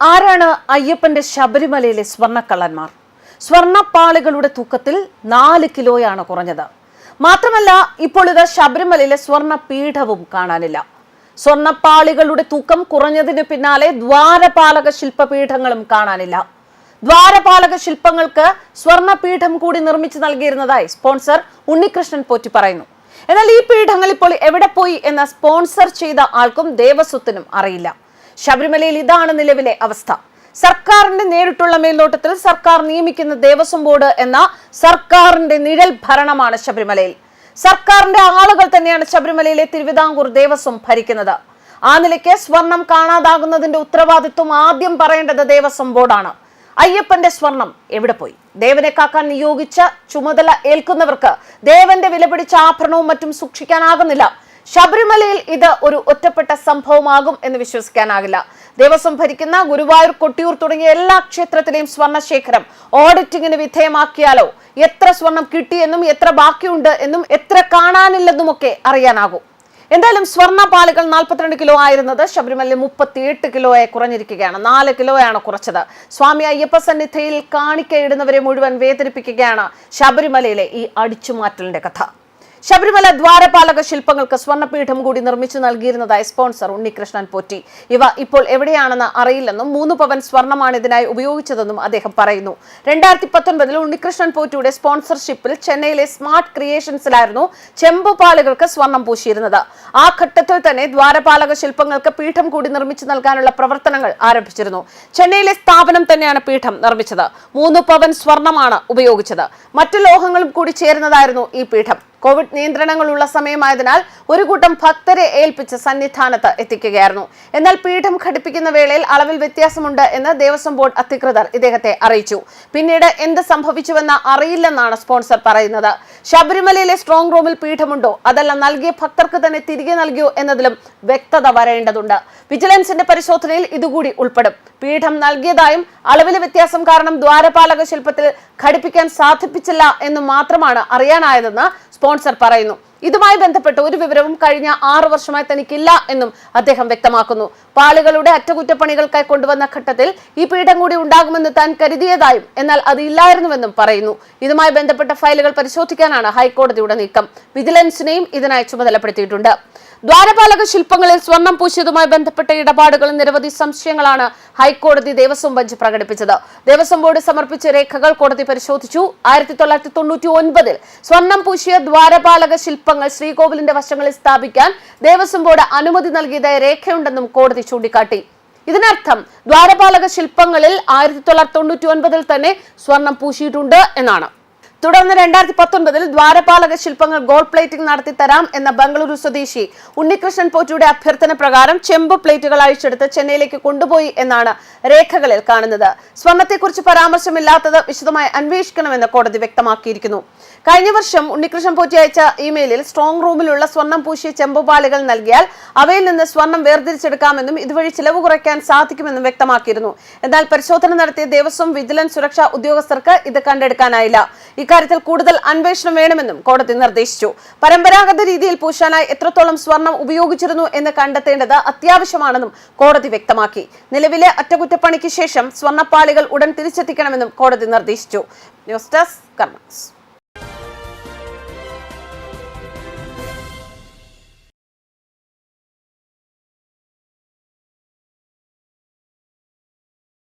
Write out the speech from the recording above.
ആരാണ് അയ്യപ്പന്റെ ശബരിമലയിലെ സ്വർണക്കള്ളന്മാർ? സ്വർണപ്പാളികളുടെ തൂക്കത്തിൽ നാല് കിലോയാണ് കുറഞ്ഞത്. മാത്രമല്ല ഇപ്പോൾ ഇത് ശബരിമലയിലെ സ്വർണ പീഠവും കാണാനില്ല. സ്വർണപ്പാളികളുടെ തൂക്കം കുറഞ്ഞതിന് പിന്നാലെ ദ്വാരപാലക ശില്പപീഠങ്ങളും കാണാനില്ല. ദ്വാരപാലക ശില്പങ്ങൾക്ക് സ്വർണപീഠം കൂടി നിർമ്മിച്ചു നൽകിയിരുന്നതായി സ്പോൺസർ ഉണ്ണികൃഷ്ണൻ പോറ്റി പറയുന്നു. എന്നാൽ ഈ പീഠങ്ങൾ ഇപ്പോൾ എവിടെ പോയി എന്ന സ്പോൺസർ ചെയ്ത ആൾക്കും ദേവസ്വത്തിനും അറിയില്ല. ശബരിമലയിൽ ഇതാണ് നിലവിലെ അവസ്ഥ. സർക്കാരിന്റെ നേരിട്ടുള്ള മേൽനോട്ടത്തിൽ സർക്കാർ നിയമിക്കുന്ന ദേവസ്വം ബോർഡ് എന്ന സർക്കാരിന്റെ നിഴൽ ഭരണമാണ് ശബരിമലയിൽ. സർക്കാരിന്റെ ആളുകൾ തന്നെയാണ് ശബരിമലയിലെ തിരുവിതാംകൂർ ദേവസ്വം ഭരിക്കുന്നത്. ആ നിലയ്ക്ക് സ്വർണം കാണാതാകുന്നതിന്റെ ഉത്തരവാദിത്വം ആദ്യം പറയേണ്ടത് ദേവസ്വം ബോർഡാണ്. അയ്യപ്പന്റെ സ്വർണം എവിടെ പോയി? ദേവനെ കാക്കാൻ നിയോഗിച്ച ചുമതല ഏൽക്കുന്നവർക്ക് ദേവന്റെ വിലപിടിച്ച ആഭരണവും മറ്റും സൂക്ഷിക്കാനാകുന്നില്ല. ശബരിമലയിൽ ഇത് ഒരു ഒറ്റപ്പെട്ട സംഭവമാകും എന്ന് വിശ്വസിക്കാനാകില്ല. ദേവസ്വം ഭരിക്കുന്ന ഗുരുവായൂർ കൊട്ടിയൂർ തുടങ്ങിയ എല്ലാ ക്ഷേത്രത്തിലെയും സ്വർണശേഖരം ഓഡിറ്റിങ്ങിന് വിധേയമാക്കിയാലോ? എത്ര സ്വർണം കിട്ടിയെന്നും എത്ര ബാക്കിയുണ്ട് എന്നും എത്ര കാണാനില്ലെന്നുമൊക്കെ അറിയാനാകും. എന്തായാലും സ്വർണ പാലുകൾ നാൽപ്പത്തിരണ്ട് കിലോ ആയിരുന്നത് ശബരിമലയിൽ മുപ്പത്തി എട്ട് കിലോയെ കുറഞ്ഞിരിക്കുകയാണ്. നാല് കിലോയാണ് കുറച്ചത്. സ്വാമി അയ്യപ്പ സന്നിധിയിൽ കാണിക്കയിടുന്നവരെ മുഴുവൻ വേദനിപ്പിക്കുകയാണ് ശബരിമലയിലെ ഈ അടിച്ചുമാറ്റലിന്റെ കഥ. ശബരിമല ദ്വാരപാലക ശില്പങ്ങൾക്ക് സ്വർണപീഠം കൂടി നിർമ്മിച്ചു നൽകിയിരുന്നതായി സ്പോൺസർ ഉണ്ണികൃഷ്ണൻ പോറ്റി. ഇവ ഇപ്പോൾ എവിടെയാണെന്ന് അറിയില്ലെന്നും മൂന്ന് പവൻ സ്വർണമാണ് ഇതിനായി ഉപയോഗിച്ചതെന്നും അദ്ദേഹം പറയുന്നു. രണ്ടായിരത്തി പത്തൊൻപതിൽ ഉണ്ണികൃഷ്ണൻ പോറ്റിയുടെ സ്പോൺസർഷിപ്പിൽ ചെന്നൈയിലെ സ്മാർട്ട് ക്രിയേഷൻസിലായിരുന്നു ചെമ്പുപാലുകൾക്ക് സ്വർണം പൂശിയിരുന്നത്. ആ ഘട്ടത്തിൽ തന്നെ ദ്വാരപാലക ശില്പങ്ങൾക്ക് പീഠം കൂടി നിർമ്മിച്ചു നൽകാനുള്ള പ്രവർത്തനങ്ങൾ ആരംഭിച്ചിരുന്നു. ചെന്നൈയിലെ സ്ഥാപനം തന്നെയാണ് പീഠം നിർമ്മിച്ചത്. മൂന്ന് പവൻ സ്വർണമാണ് ഉപയോഗിച്ചത്. മറ്റു ലോഹങ്ങളും കൂടി ചേരുന്നതായിരുന്നു ഈ പീഠം. കോവിഡ് നിയന്ത്രണങ്ങളുള്ള സമയമായതിനാൽ ഒരു കൂട്ടം ഭക്തരെ ഏൽപ്പിച്ച് സന്നിധാനത്ത് എത്തിക്കുകയായിരുന്നു. എന്നാൽ പീഠം ഘടിപ്പിക്കുന്ന വേളയിൽ അളവിൽ വ്യത്യാസമുണ്ട് എന്ന് ദേവസ്വം ബോർഡ് അധികൃതർ ഇദ്ദേഹത്തെ അറിയിച്ചു. പിന്നീട് എന്ത് സംഭവിച്ചുവെന്ന് അറിയില്ലെന്നാണ് സ്പോൺസർ പറയുന്നത്. ശബരിമലയിലെ സ്ട്രോങ് റൂമിൽ പീഠമുണ്ടോ? അതല്ല നൽകിയ ഭക്തർക്ക് തന്നെ തിരികെ നൽകിയോ എന്നതിലും വ്യക്തത വരേണ്ടതുണ്ട്. വിജിലൻസിന്റെ പരിശോധനയിൽ ഇതുകൂടി ഉൾപ്പെടും. പീഠം നൽകിയതായും അളവിലെ വ്യത്യാസം കാരണം ദ്വാരപാലക ശില്പത്തിൽ ഘടിപ്പിക്കാൻ സാധിപ്പിച്ചില്ല എന്ന് മാത്രമാണ് അറിയാനായതെന്ന് സ്പോൺസർ പറയുന്നു. ഇതുമായി ബന്ധപ്പെട്ട് ഒരു വിവരവും കഴിഞ്ഞ ആറു വർഷമായി തനിക്കില്ല എന്നും അദ്ദേഹം വ്യക്തമാക്കുന്നു. പാളുകളുടെ അറ്റകുറ്റപ്പണികൾക്കായി കൊണ്ടുവന്ന ഘട്ടത്തിൽ ഈ പീഠം കൂടി ഉണ്ടാകുമെന്ന് താൻ കരുതിയതായും എന്നാൽ അത് ഇല്ലായിരുന്നുവെന്നും പറയുന്നു. ഇതുമായി ബന്ധപ്പെട്ട ഫയലുകൾ പരിശോധിക്കാനാണ് ഹൈക്കോടതിയുടെ നീക്കം. വിജിലൻസിനെയും ഇതിനായി ചുമതലപ്പെടുത്തിയിട്ടുണ്ട്. ദ്വാരപാലക ശില്പങ്ങളിൽ സ്വർണം പൂശിയതുമായി ബന്ധപ്പെട്ട ഇടപാടുകൾ നിരവധി സംശയങ്ങളാണ് ഹൈക്കോടതി ദേവസ്വം ബെഞ്ച് പ്രകടിപ്പിച്ചത്. ദേവസ്വം ബോർഡ് സമർപ്പിച്ച രേഖകൾ കോടതി പരിശോധിച്ചു. ആയിരത്തി തൊള്ളായിരത്തി തൊണ്ണൂറ്റി ഒൻപതിൽ സ്വർണം പൂശിയ ദ്വാരപാലക ശില്പങ്ങൾ ശ്രീകോവിലിന്റെ വശങ്ങളിൽ സ്ഥാപിക്കാൻ ദേവസ്വം ബോർഡ് അനുമതി നൽകിയതായി രേഖയുണ്ടെന്നും കോടതി ചൂണ്ടിക്കാട്ടി. ഇതിനർത്ഥം ദ്വാരപാലക ശില്പങ്ങളിൽ ആയിരത്തി തൊള്ളായിരത്തി തൊണ്ണൂറ്റി ഒൻപതിൽ തന്നെ സ്വർണം പൂശിയിട്ടുണ്ട് എന്നാണ്. തുടർന്ന് രണ്ടായിരത്തി പത്തൊൻപതിൽ ദ്വാരപാലക ശില്പങ്ങൾ ഗോൾഡ് പ്ലേറ്റിംഗ് നടത്തി തരാം എന്ന ബംഗളൂരു സ്വദേശി ഉണ്ണികൃഷ്ണൻ പോറ്റിയുടെ അഭ്യർത്ഥന പ്രകാരം ചെമ്പ് പ്ലേറ്റുകൾ അഴിച്ചെടുത്ത് ചെന്നൈയിലേക്ക് കൊണ്ടുപോയി എന്നാണ് രേഖകളിൽ കാണുന്നത്. സ്വർണത്തെക്കുറിച്ച് പരാമർശമില്ലാത്തത് വിശദമായി അന്വേഷിക്കണമെന്ന് കോടതി വ്യക്തമാക്കിയിരിക്കുന്നു. കഴിഞ്ഞ വർഷം ഉണ്ണികൃഷ്ണൻ പോറ്റി അയച്ച ഇമെയിലിൽ സ്ട്രോങ് റൂമിലുള്ള സ്വർണം പൂശിയ ചെമ്പുപാലുകൾ നൽകിയാൽ അവയിൽ നിന്ന് സ്വർണം വേർതിരിച്ചെടുക്കാമെന്നും ഇതുവഴി ചിലവ് കുറയ്ക്കാൻ സാധിക്കുമെന്നും വ്യക്തമാക്കിയിരുന്നു. എന്നാൽ പരിശോധന നടത്തിയ ദേവസ്വം വിജിലൻസ് സുരക്ഷാ ഉദ്യോഗസ്ഥർക്ക് ഇത് കണ്ടെടുക്കാനായില്ല. ഇക്കാര്യത്തിൽ കൂടുതൽ അന്വേഷണം വേണമെന്നും കോടതി നിർദ്ദേശിച്ചു. പരമ്പരാഗത രീതിയിൽ പൂശാനായി എത്രത്തോളം സ്വർണം ഉപയോഗിച്ചിരുന്നു എന്ന് കണ്ടെത്തേണ്ടത് അത്യാവശ്യമാണെന്നും കോടതി വ്യക്തമാക്കി. നിലവിലെ അറ്റകുറ്റപ്പണിക്ക് ശേഷം സ്വർണപ്പാളികൾ ഉടൻ തിരിച്ചെത്തിക്കണമെന്നും കോടതി നിർദ്ദേശിച്ചു. News desk